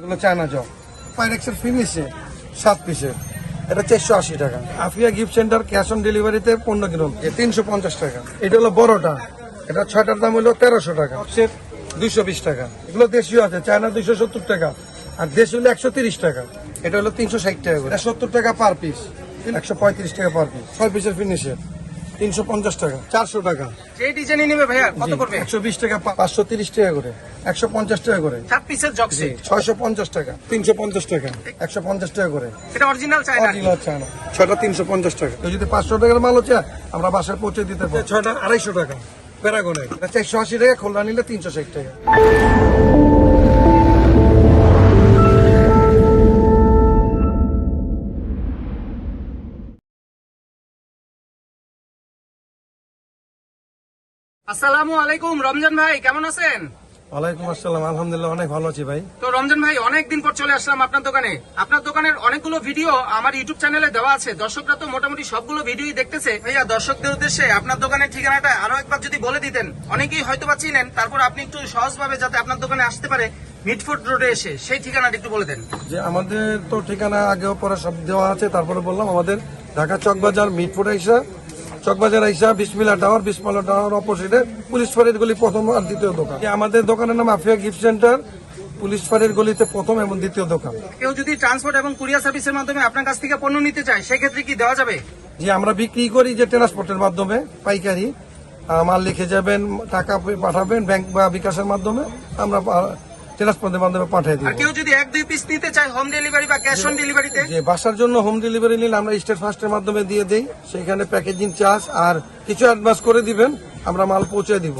এগুলো China job পাইরেক্সের ফিনিশে সাত পিসের এটা চারশো আশি টাকা। Afiya gift centre cash on ডেলিভারিতে পনেরো কিলো তিনশো পঞ্চাশ টাকা। এটা হলো বড়টা। এটা ছয়টার দাম হলো তেরোশো টাকা। সেট দুইশো বিশ টাকা। এগুলো দেশীয় আছে। চায়না দুইশো সত্তর টাকা। আর দেশ হলো একশো তিরিশ টাকা। এটা হলো তিনশো ষাট টাকা করে। সত্তর টাকা পার পিস একশো পঁয়ত্রিশ টাকা পার পিস ছয় পিসের ফিনিশের তিনশো পঞ্চাশ টাকা। চারশো টাকা। যে ডিজাইনই নেবে ভাইয়া কত করবে? একশো বিশ টাকা পাঁচশো তিরিশ টাকা করে। একশো পঞ্চাশ টাকা করে। সাত পিসের জক্সি ছয়শো পঞ্চাশ টাকা তিনশো পঞ্চাশ টাকা একশো পঞ্চাশ টাকা করে। এটা অরিজিনাল চাই না ছয়টা তিনশো পঞ্চাশ টাকা। যদি পাঁচশো টাকার মাল হচ্ছে আমরা বাসায় পৌঁছে দিতে পারি ছয়টা আড়াইশো টাকা। প্যারাগনের চারশো আশি টাকা খোলা নিলে তিনশো ষাট টাকা। আসসালামু আলাইকুম রমজান ভাই কেমন আছেন? ওয়ালাইকুম আসসালাম আলহামদুলিল্লাহ অনেক ভালো আছি ভাই। তো রমজান ভাই অনেকদিন পর চলে আসলাম আপনার দোকানে। আপনার দোকানের অনেকগুলো ভিডিও আমার ইউটিউব চ্যানেলে দেওয়া আছে। দর্শকরা তো মোটামুটি সবগুলো ভিডিওই দেখতেছে। ভাইয়া দর্শকদের উদ্দেশ্যে আপনার দোকানের ঠিকানাটা আরও একবার যদি বলে দিতেন অনেকেই হয়তো বা চিনেন। তারপর আপনি একটু সহজভাবে যাতে আপনার দোকানে আসতে পারে মিটফুড রোডে এসে। সেই ঠিকানাটা একটু বলে দেন। যে আমাদের তো ঠিকানা আগেও পরে সব দেওয়া আছে তারপরে বললাম আমাদের ঢাকা চকবাজার মিটফুট আইসা চকবাজার আইসা বিসমিলা টাওয়ার বিসমিলা টাওয়ার অপোজিটে পুলিশ ফাঁড়ির গলি প্রথম আর দ্বিতীয় দোকান। আমাদের দোকানের নাম আফিয়া গিফট সেন্টার। পুলিশ ফাঁড়ির গলিতে প্রথম এবং দ্বিতীয় দোকান। কেউ যদি ট্রান্সপোর্ট এবং কুরিয়ার সার্ভিসের মাধ্যমে আপনার কাছ থেকে পণ্য নিতে চায় সেক্ষেত্রে কি দেওয়া যাবে? যে আমরা বিক্রি করি যে ট্রান্সপোর্টের মাধ্যমে পাইকারি। মাল লিখে যাবেন টাকা পাঠাবেন ব্যাংক বা বিকাশের মাধ্যমে। আমরা ট্রান্সপোর্টের মাধ্যমে পাঠিয়ে আর কেউ যদি এক দুই পিস নিতে চায় হোম ডেলিভারি বা ক্যাশ অন ডেলিভারিতে যে বাসার জন্য হোম ডেলিভারি নিলে আমরা স্টেট ফার্স্টের মাধ্যমে দিয়ে দেই সেখানে প্যাকেজিং চার্জ আর কিছু অ্যাডভান্স করে দিবেন আমরা মাল পৌঁছে দিব।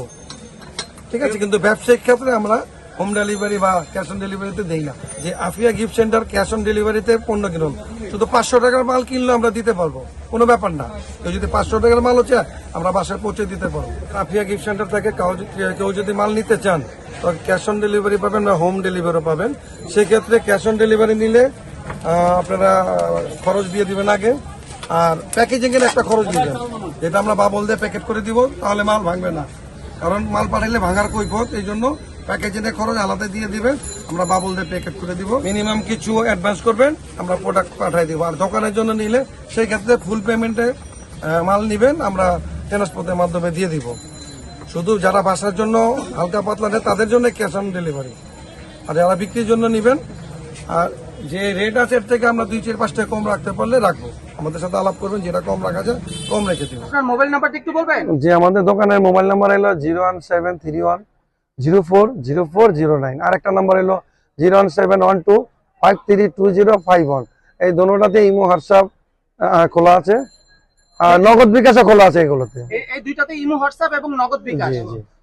ঠিক আছে? কিন্তু ব্যবসায়িক ক্ষেত্রে আমরা হোম ডেলিভারি বা ক্যাশ অন ডেলিভারিতে দেই না। যে Afiya gift centre cash on ডেলিভারিতে পণ্য কিনুন। শুধু পাঁচশো টাকার মাল কিনলে আমরা দিতে পারব। কোনো ব্যাপার না। কেউ যদি পাঁচশো টাকার মাল হচ্ছে, আমরা বাসায় পৌঁছে দিতে পারব। আফিয়া গিফট সেন্টার থেকে কাউ যদি মাল নিতে চান, তো ক্যাশ অন ডেলিভারি পাবেন বা হোম ডেলিভারি পাবেন। সেক্ষেত্রে ক্যাশ অন ডেলিভারি নিলে আপনারা খরচ দিয়ে দিবেন আগে। আর প্যাকেজিং এর একটা খরচ দিবেন যেটা আমরা বাবল দিয়ে প্যাকেট করে দিব, তাহলে মাল ভাঙবে না। কারণ মাল পাঠাইলে ভাঙার কৈফত, এই জন্য প্যাকেজিং এর খরচ আলাদা দিয়ে দিবেন। আমরা বাবল দিয়ে প্যাকেট করে দিব। মিনিমাম কিছু অ্যাডভান্স করবেন আমরা প্রোডাক্ট পাঠাই দিব। আর দোকানের জন্য নিলে সেই ক্ষেত্রে ফুল পেমেন্টে মাল নিবেন আমরা ট্রান্সপোর্টের মাধ্যমে দিয়ে দিব। শুধু যারা বাসার জন্য হালকা পাতলা নেয় তাদের জন্য ক্যাশ অন ডেলিভারি আর যারা বিক্রির জন্য নিবেন আর যে রেট আছে এর থেকে আমরা দুই চার পাঁচ টাকা কম রাখতে পারলে রাখব। আমাদের সাথে আলাপ করবেন যেটা কম রাখা যায় কম রেখে দিব। আপনার মোবাইল নাম্বারটা একটু বলবেন? যে আমাদের দোকানের মোবাইল নাম্বার হলো zero one seven three one zero four zero four zero nine. আর একটা নাম্বার হলো zero one seven one two five three two zero five one. এই দোনোটাতে ইমো হোয়াটসঅ্যাপ খোলা আছে। আর নগদ বিকাশও খোলা আছে এগুলোতে। এই- দুইটাতে ইমো হোয়াটসঅ্যাপ এবং নগদ বিকাশ।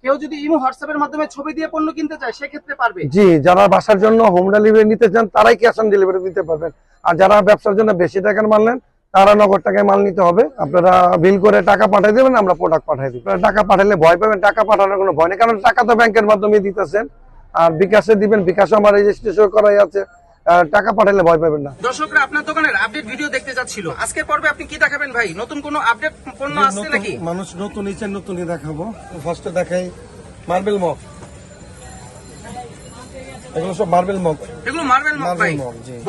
কেউ যদি ইমো হোয়াটসঅ্যাপের মাধ্যমে ছবি দিয়ে পণ্য কিনতে চায় সেক্ষেত্রে পারবে। জি যারা বাসার জন্য হোম ডেলিভারি নিতে চান তারাই ক্যাশ অন ডেলিভারি দিতে পারবেন। আর যারা ব্যবসার জন্য বেশি টাকার মাল নেন তারা নগদ টাকায় মাল নিতে হবে। আপনারা বিল করে টাকা পাঠিয়ে দেবেন আমরা প্রোডাক্ট পাঠিয়ে দিই টাকা পাঠালে ভয় পাবেন টাকা পাঠানোর কোনো ভয় নেই কারণ টাকা তো ব্যাংকের মাধ্যমে দিতেছেন। আর বিকাশে দিবেন বিকাশে আমার রেজিস্ট্রেশন করাই আছে। টাকা পাঠালে ভয় পাবেন না। দর্শকরা আপনার দোকানের আপডেট ভিডিও দেখতে যাচ্ছিল। আজকের পর্বে আপনি কি দেখাবেন ভাই? নতুন কোনো আপডেট পণ্য আসছে নাকি? মানুষ নতুন নিচে নতুনই দেখাবো। ফার্স্টে দেখাই মার্বেল মগ এগুলো সব মার্বেল মগ এগুলো মার্বেল মগ ভাই।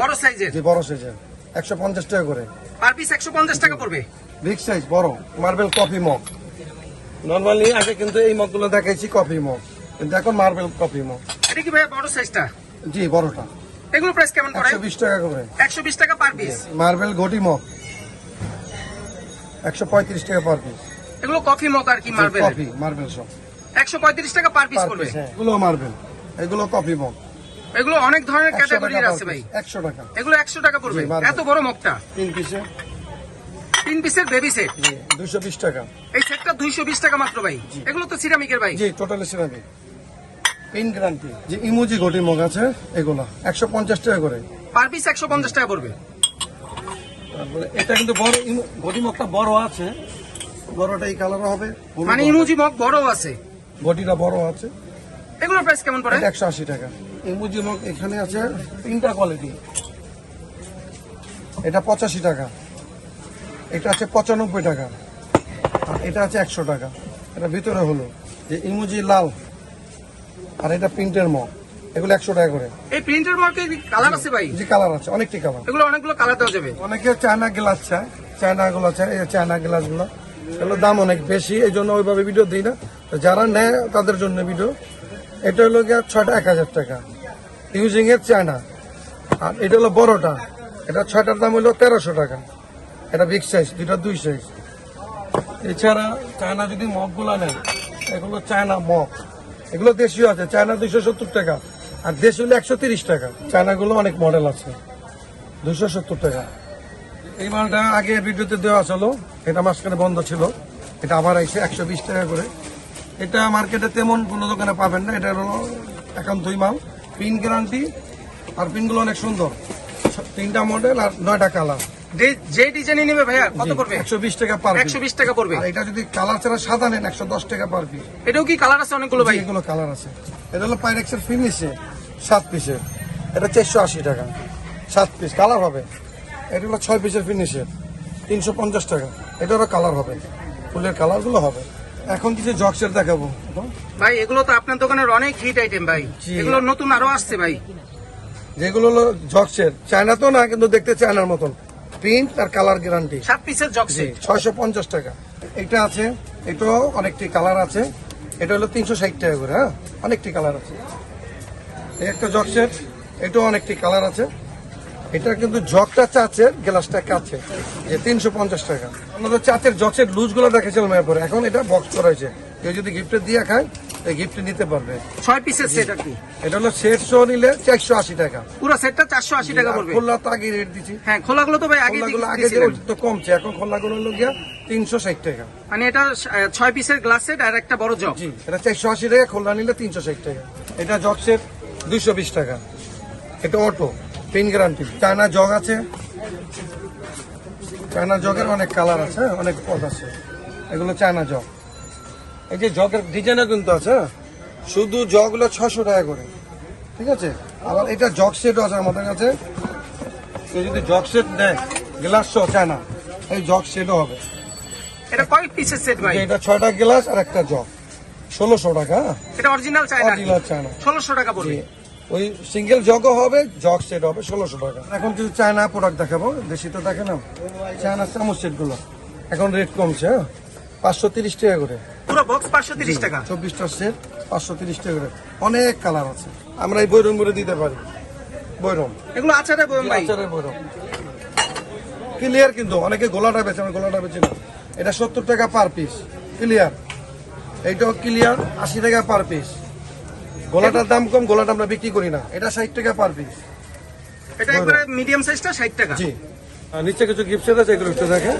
বড় সাইজের যে বড় সাইজের একশো পঞ্চাশ টাকা করে। পার পিস একশো পঞ্চাশ টাকা পড়বে? বিগ সাইজ বড়। মার্বেল কফি মগ নর্মালি আগে কিন্তু এই মগগুলো দেখাইছি কফি মগ কিন্তু এখন মার্বেল কফি মগ এটা কি ভাই বড় সাইজটা জি বড়টা। এগুলো প্রাইস কেমন পড়ে? একশো বিশ টাকা করে। একশো বিশ টাকা পার পিস মার্বেল ঘটি মগ একশো পঁয়ত্রিশ টাকা পার পিস এগুলো কফি মগ আর কি মার্বেল কফি মার্বেল সব একশো পঁয়ত্রিশ টাকা পার পিস পড়বে? এগুলো মার্বেল এগুলো কফি মগ এগুলো অনেক ধরনের ক্যাটাগরির আছে ভাই। piece, একশো টাকা। এগুলো একশো টাকা পড়বে। এত বড় মগটা। তিন পিসে তিন পিসের বেবি সেট দুশো বিশ টাকা। এই সেটটা দুইশো বিশ টাকা মাত্র ভাই। এগুলো তো সিরামিকের ভাই। জি টোটালি সিরামিক পিন গ্যারান্টি যে ইমোজি ঘটি মগ আছে এগুলো। একশো পঞ্চাশ টাকা করে। পার পিস একশো পঞ্চাশ টাকা পড়বে। তারপরে এটা কিন্তু বড় ঘটি মগটা বড় আছে। বড়টা এই কালার হবে মানে। ইমোজি মগ বড় আছে। ঘটিটা বড় আছে। এগুলোর প্রাইস কেমন পড়ে? একশো আশি টাকা। ইমোজি মগ এখানে আছে তিনটা কোয়ালিটি এটা পঁচাশি টাকা। এটা আছে পঁচানব্বই টাকা। আর এটা আছে একশো টাকা। এটা ভিতরে হলো যে ইমোজি লাল আর এটা প্রিন্টের মগ। এগুলো একশো টাকা করে। এই প্রিন্টের মার্কে কালার আছে ভাই? যে কালার আছে অনেকটি কালার এগুলো অনেকগুলো কালার দেওয়া যাবে। অনেকে চায়না গ্লাস চায়। চায়না গুলো চায় এই চায়না গ্লাসগুলো। এগুলোর দাম অনেক বেশি এই জন্য ওইভাবে ভিডিও দিই না। যারা নেয় তাদের জন্য ভিডিও এটা হলো গিয়ে ছয়টা এক হাজার টাকা। ইউজিং এর চায়না আর এটা হলো বড়টা। এটা ছয়টার দাম হলো তেরোশো টাকা। এটা বিগ সাইজ দুইটা দুই সাইজ এছাড়া চায়না যদি মগগুলা নেন এগুলো চায়না মগ। এগুলো দেশীয় আছে চায়না দুইশো সত্তর টাকা। আর দেশি হলো একশো তিরিশ টাকা। চায়নাগুলো অনেক মডেল আছে। দুশো সত্তর টাকা। এই মালটা আগে ভিডিওতে দেওয়া ছিল। এটা মাঝখানে বন্ধ ছিল। এটা আবার আইসে একশো বিশ টাকা করে। এটা মার্কেটে তেমন কোনো দোকানে পাবেন না এটা হলো একান্তই মাল। পিন গ্যারান্টি আর পিনগুলো অনেক সুন্দর। তিনটা মডেল আর নয়টা কালার যে- ডিজাইনই নেবে ভাইয়া কত একশো বিশ টাকা পার একশো বিশ টাকা পড়বে। এটা যদি কালার ছাড়া সাদা নেন একশো দশ টাকা পার পিস এটাও কি কালার আছে অনেকগুলো ভাই? এগুলো কালার আছে। এটা হলো পাইরেক্সের ফিনিশে এটা চারশো আশি টাকা। সাত পিস কালার হবে। এটা হলো পিসের ফিনিশের তিনশো পঞ্চাশ টাকা। এটারও কালার হবে। ফুলের কালারগুলো হবে। এখন কিছু জক্সের দেখাবো। ভাই এগুলো তো আপনার দোকানের অনেক হিট আইটেম ভাই। এগুলো নতুন আরও আসছে ভাই। যেগুলো হলো জকসের। চায়না তো না কিন্তু দেখতে চায়নার মতন। প্রিন্ট আর কালার গ্যারান্টি সাত পিসের জকসে ছয়শো পঞ্চাশ টাকা। এটা আছে এটাও অনেকটি কালার আছে। এটা হলো তিনশো ষাট টাকা করে হ্যাঁ? অনেকটি কালার আছে। এই একটা জগ সেট এটাও অনেকটি কালার আছে। এটা কিন্তু জগটা চাচের গ্লাসটা কাছে। যে তিনশো পঞ্চাশ টাকা। আমাদের চাচের জগ সেট লুজগুলো দেখেছিলাম এরপরে। এখন এটা বক্স করা হয়েছে। কেউ যদি গিফটে দিয়ে খায় এই গিফট নিতে পারবে। ছয় পিসের সেট আর কি? এটা হলো সেট শো নিলে চারশো আশি টাকা। পুরো সেটটা চারশো আশি টাকা পড়বে। খোলা তো আগে রেট দিচ্ছি হ্যাঁ খোলাগুলো তো ভাই আগে তো কমছে। এখন খোলাগুলো হলো গিয়া তিনশো ষাট টাকা। মানে এটা ছয় পিসের গ্লাস সেট আর একটা বড় জগ। এটা চারশো আশি টাকা খোলা নিলে তিনশো ষাট টাকা। এটা জগ সেট দুইশো বিশ টাকা। এটা auto pin guarantee China jug আছে। চায়না জগের অনেক কালার আছে অনেক পথ আছে। এগুলো চায়না জগ। এই যে জগের ডিজাইনও কিন্তু আছে হ্যাঁ। শুধু জগগুলো ছশো টাকা করে। ঠিক আছে? আবার এটা জগ সেটও আছে আমাদের কাছে। কেউ যদি জগ সেট নেয় গ্লাস সহ চায়না এই জগ সেটও হবে। এটা কয় পিসের সেট ভাই? এটা ছয়টা গ্লাস আর একটা জগ। ষোলোশো টাকা হ্যাঁ? এটা অরিজিনাল চাই না অরিজিনাল চায়না। ষোলোশো টাকা পড়বে। ওই সিঙ্গেল জগও হবে জগ সেট হবে ষোলোশো টাকা। এখন কিছু চায়না প্রোডাক্ট দেখাবো দেশি তো দেখে না চায়না চামচ সেটগুলো। এখন রেট কমছে হ্যাঁ? পাঁচশো তিরিশ টাকা করে। পুরো বক্স পাঁচশো তিরিশ টাকা। চব্বিশটা সেট পাঁচশো তিরিশ টাকা করে। অনেক কালার আছে। আমরা এই বৈরম করে দিতে পারি। বৈরম এগুলো আচারে বয়ম ভাই। আচারের বৈরম ক্লিয়ার কিন্তু অনেকে গোলাটা বেছে আমি গোলাটা বেছি না। এটা সত্তর টাকা পার পিস ক্লিয়ার এইটাও ক্লিয়ার আশি টাকা পার পিস গোলাটার দাম কম গোলাটা আমরা বিক্রি করি না। এটা ষাট টাকা পার পিস এটা একবারে মিডিয়াম সাইজটা ষাট টাকা। জি। আর নিচে কিছু গিফট সেট আছে এগুলো দেখেন।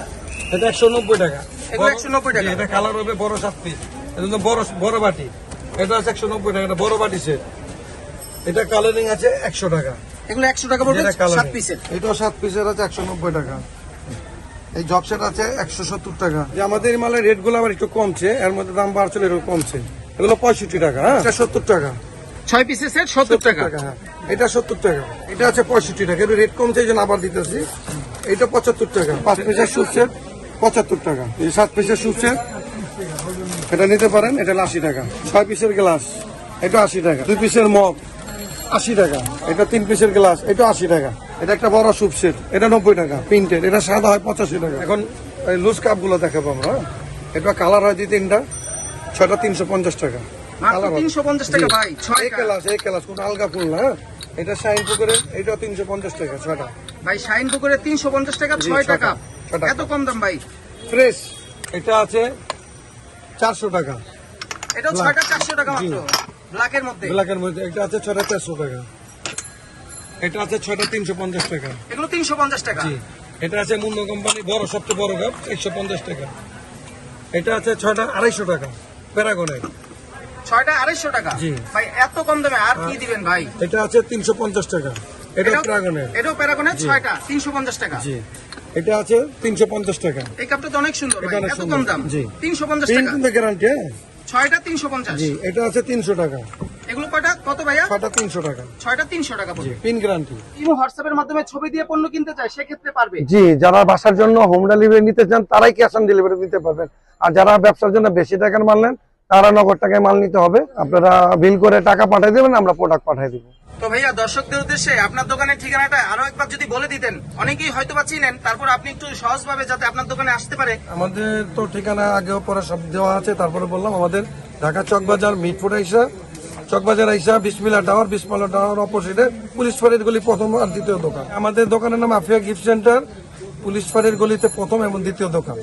এটা একশো নব্বই টাকা। এগুলো 190 টাকা। এটা কালার হবে বড় সাত পিস এটা বড় বড় বাটি। এটা আছে একশো নব্বই টাকা এটা বড় বাটি সেট এটা কালারিং আছে একশো টাকা। এগুলো একশো টাকা পড়বে সাত পিসের এটাও সাত পিসের আছে একশো নব্বই টাকা। এই জব সেট আছে একশো সত্তর টাকা। যে আমাদের মালের রেটগুলো আবার একটু কমছে এর মধ্যে দাম বাড়ছিল এরকম কমছে। এগুলো পঁয়ষট্টি টাকা হ্যাঁ? সত্তর টাকা। ছয় পিসের সেট সত্তর টাকা। হ্যাঁ। এটা সত্তর টাকা। এটা আছে পঁয়ষট্টি টাকা। এটা রেট কমছে এই জন্য আবার দিতেছি। এটা পঁচাত্তর টাকা। পাঁচ পিসের সুপ সেট পঁচাত্তর টাকা। এই সাত পিসের সুপ সেট এটা নিতে পারেন এটা হলো আশি টাকা। ছয় পিসের গ্লাস এটা আশি টাকা। দুই পিসের মগ আশি টাকা। এটা তিন পিসের গ্লাস এটা আশি টাকা। এটা একটা বড় সুপ সেট এটা নব্বই টাকা। প্রিন্টেড এটা সাদা হয় পঁচাশি টাকা। এখন লুজ কাপগুলো দেখাবো আমরা হ্যাঁ? এটা কালার হয় দুই তিনটা। ছয়টা তিনশো পঞ্চাশ টাকা। তিনশো পঞ্চাশ টাকা ভাই ছয় ক্লাস এই ক্লাস কোন আলগা ফুল না হ্যাঁ? এটা শাইন এটাও তিনশো পঞ্চাশ টাকা ছয়টা। ভাই শাইন পুকুরে তিনশো পঞ্চাশ টাকা ছয় ছটা। টাকা ছটা। এত কম দাম ভাই। ফ্রেশ এটা আছে চারশো টাকা. ছয়টা চারশো টাকা মাত্র জি। ব্ল্যাকের মধ্যে। ব্ল্যাকের মধ্যে এটা আছে ছয়টা চারশো টাকা। এটা আছে ছয়টা তিনশো পঞ্চাশ টাকা। এগুলো তিনশো পঞ্চাশ টাকা। এটা আছে মুন্ড কোম্পানি বড় সবচেয়ে বড় কাপ একশো পঞ্চাশ টাকা। এটা আছে ছয়টা আড়াইশো টাকা। প্যারাগনের। ছয়টা আড়াইশো টাকা? জি। ভাই এত কম দামে আর কি দিবেন ভাই? এটা আছে তিনশো পঞ্চাশ টাকা। এটা প্যারাগনের। এটাও প্যারাগনের ছয়টা তিনশো পঞ্চাশ টাকা। জি। এটা আছে তিনশো পঞ্চাশ টাকা। এই কাপটা তো অনেক সুন্দর এত। কম দাম। জি। তিনশো পঞ্চাশ টাকা। গ্যারান্টি ছয়টা তিনশো পঞ্চাশ। জি এটা আছে তিনশো টাকা। এগুলো কয়টা? কত ভাইয়া? ছটা তিনশো টাকা। ছয়টা তিনশো টাকা পড়বে পিন গ্যারান্টি। ইমো হোয়াটসঅ্যাপের মাধ্যমে ছবি দিয়ে পণ্য কিনতে চায় সেক্ষেত্রে পারবে? জি যারা বাসার জন্য হোম ডেলিভারি নিতে চান তারাই ক্যাশ অন ডেলিভারি নিতে পারবেন। আর যারা ব্যবসার জন্য বেশি টাকার মানলেন তারা নগদ টাকায় মাল নিতে হবে। আপনারা বিল করে টাকা পাঠিয়ে দেবেন আমরা প্রোডাক্ট পাঠিয়ে দিব। তো ভাইয়া দর্শকদের উদ্দেশ্যে আপনার দোকানের ঠিকানাটা আরও একবার যদি বলে দিতেন অনেকেই হয়তো বা চিনেন তারপর আপনি একটু সহজভাবে যাতে আপনার দোকানে আসতে পারে। আমাদের তো ঠিকানা আগেও পরে সব দেওয়া আছে তারপরে বললাম আমাদের ঢাকা চকবাজার মিটফুট আইসা চকবাজার আইসা বিসমিলা টাওয়ার বিসমিলা টাওয়ার অপোজিটে পুলিশ ফাঁড়ির গলি প্রথম আর দ্বিতীয় দোকান। আমাদের দোকানের নাম আফিয়া গিফট সেন্টার, পুলিশ ফাঁড়ির গলিতে প্রথম এবং দ্বিতীয় দোকান।